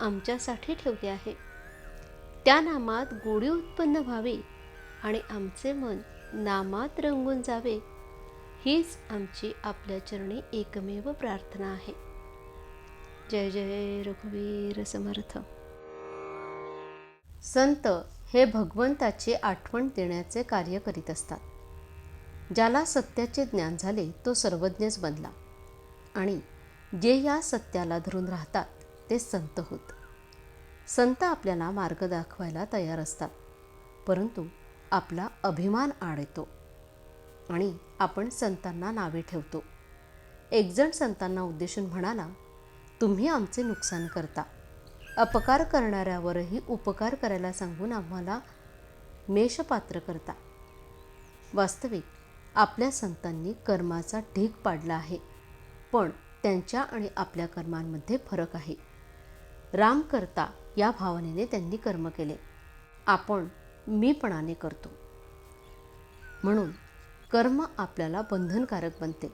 आमच्यासाठी ठेवले आहे. त्या नामात गोडी उत्पन्न व्हावी आणि आमचे मन नामात रंगून जावे हीच आमची आपल्या चरणी एकमेव प्रार्थना आहे. जय जय रघुवीर समर्थ. संत हे भगवंताची आठवण देण्याचे कार्य करीत असतात. ज्याला सत्याचे ज्ञान झाले तो सर्वज्ञच बनला. आणि जे या सत्याला धरून राहतात ते संत होत. संत आपल्याला मार्ग दाखवायला तयार असतात. परंतु आपला अभिमान आड येतो आणि आपण संतांना नावे ठेवतो. एकजण संतांना उद्देशून म्हणाला तुम्ही आमचे नुकसान करता. अपकार करणाऱ्यावरही उपकार करायला सांगून आम्हाला मेषपात्र करता. वास्तविक आपल्या संतांनी कर्माचा ढीग पाडला आहे. पण त्यांच्या आणि आपल्या कर्मांमध्ये फरक आहे. राम करता या भावनेने त्यांनी कर्म केले. आपण मीपणाने करतो. म्हणून कर्म आपल्याला बंधनकारक बनते.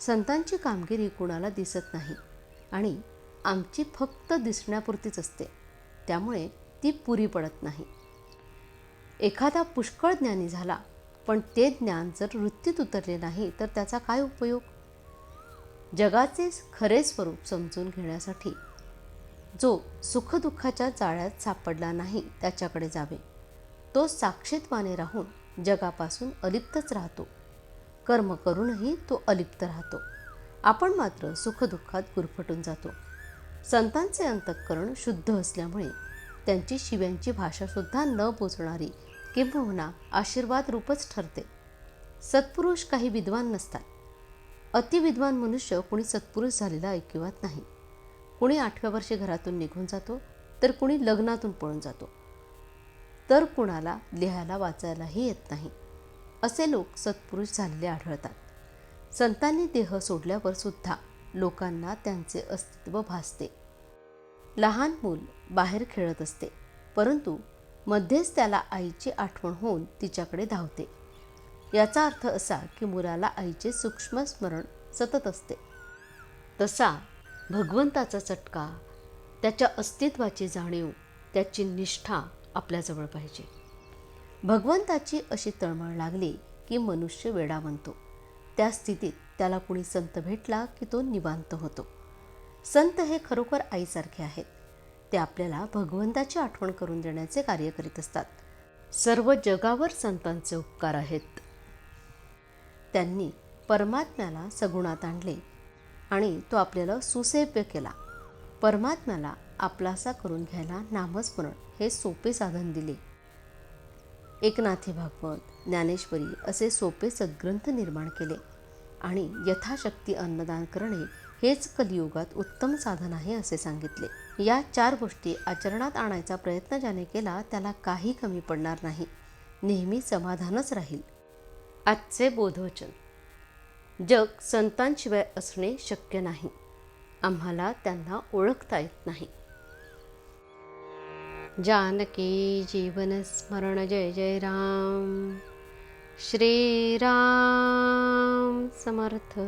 संतांची कामगिरी कुणाला दिसत नाही आणि आमची फक्त दिसण्यापुरतीच असते. त्यामुळे ती पुरी पडत नाही. एखादा पुष्कळ ज्ञानी झाला पण ते ज्ञान जर वृत्तीत उतरले नाही तर त्याचा काय उपयोग? जगाचे खरे स्वरूप समजून घेण्यासाठी जो सुखदुःखाच्या जाळ्यात सापडला नाही त्याच्याकडे जावे. तो साक्षीत्वाने राहून जगापासून अलिप्तच राहतो. कर्म करूनही तो अलिप्त राहतो. आपण मात्र सुखदुःखात गुरफटून जातो. संतांचे अंतःकरण शुद्ध असल्यामुळे त्यांची शिव्यांची भाषासुद्धा न बोचणारी किंबहुना आशीर्वाद रूपच ठरते. सत्पुरुष काही विद्वान नसतात. अतिविद्वान मनुष्य कुणी सत्पुरुष झालेला ऐकिवात नाही. कुणी आठव्या वर्षी घरातून निघून जातो तर कुणी लग्नातून पळून जातो. तर कुणाला लिहायला वाचायलाही येत नाही. असे लोक सत्पुरुष झालेले आढळतात. संतांनी देह सोडल्यावर सुद्धा लोकांना त्यांचे अस्तित्व भासते. लहान मूल बाहेर खेळत असते परंतु मध्येच त्याला आईची आठवण होऊन तिच्याकडे धावते. याचा अर्थ असा की मुलाला आईचे सूक्ष्म स्मरण सतत असते. तसा भगवंताचा चटका त्याच्या अस्तित्वाची जाणीव त्याची निष्ठा आपल्याजवळ पाहिजे. भगवंताची अशी तळमळ लागली की मनुष्य वेडा बनतो त्या स्थितीत त्याला कुणी संत भेटला की तो निवांत होतो. संत हे खरोखर आईसारखे आहेत. ते आपल्याला भगवंताची आठवण करून देण्याचे कार्य करीत असतात. सर्व जगावर संतांचे उपकार आहेत. त्यांनी परमात्म्याला सगुणात आणले. आणि तो आपल्याला सुसेव्य केला. परमात्म्याला आपलासा करून घ्यायला नामस्मरण हे सोपे साधन दिले. एकनाथी भागवत ज्ञानेश्वरी असे सोपे सद्ग्रंथ निर्माण केले आणि यथाशक्ती अन्नदान करणे हेच कलियुगात उत्तम साधन आहे असे सांगितले. या चार गोष्टी आचरणात आणायचा प्रयत्न ज्याने केला त्याला काही कमी पडणार नाही. नेहमी समाधानच राहील. आजचे बोधवचन. जग संतांशिवाय असणे शक्य नाही. आम्हाला त्यांना ओळखता येत नाही. जानकी जीवन स्मरण जय जय राम. श्रीराम समर्थ.